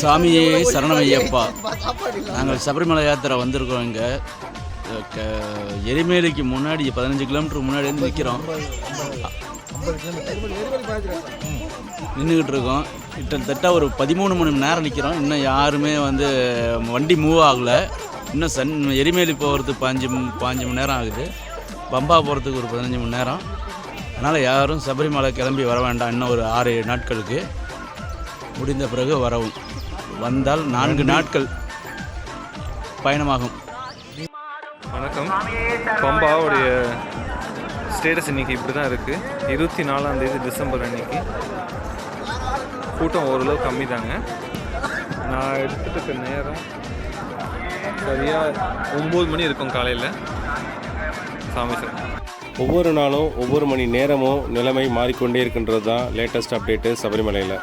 சாமியே சரணமையப்பா. நாங்கள் சபரிமலை யாத்திரை வந்திருக்கோம் இங்கே. எரிமேலிக்கு முன்னாடி பதினஞ்சு கிலோமீட்டர் முன்னாடி வந்து நிற்கிறோம் நின்றுக்கிட்டு இருக்கோம். கிட்டத்தட்ட ஒரு பதிமூணு மணி நேரம் நிற்கிறோம் இன்னும் யாருமே வந்து வண்டி மூவ் ஆகலை. இன்னும் சன் எரிமேலி போகிறதுக்கு பாஞ்சு பாஞ்சு மணி நேரம் ஆகுது. பம்பா போகிறதுக்கு ஒரு பதினஞ்சு மணி நேரம். அதனால் யாரும் சபரிமலை கிளம்பி வர வேண்டாம். இன்னும் ஒரு ஆறு ஏழு நாட்களுக்கு. முடிந்த பிறகு வரவும். வந்தால் நான்கு நாட்கள் பயணமாகும். வணக்கம். பம்பாவுடைய ஸ்டேட்டஸ் இன்னைக்கு இப்படி தான் இருக்குது இருபத்தி நாலாம் தேதி டிசம்பர் அன்னைக்கு. கூட்டம் ஓரளவு கம்மி தாங்க நான் எடுத்துட்டு இருக்க நேரம் சரியாக ஒம்பது மணி இருக்கும் காலையில். சாமி சார். ஒவ்வொரு நாளும் ஒவ்வொரு மணி நேரமும் நிலைமை மாறிக்கொண்டே இருக்கின்றது தான் லேட்டஸ்ட் அப்டேட்டு சபரிமலையில்.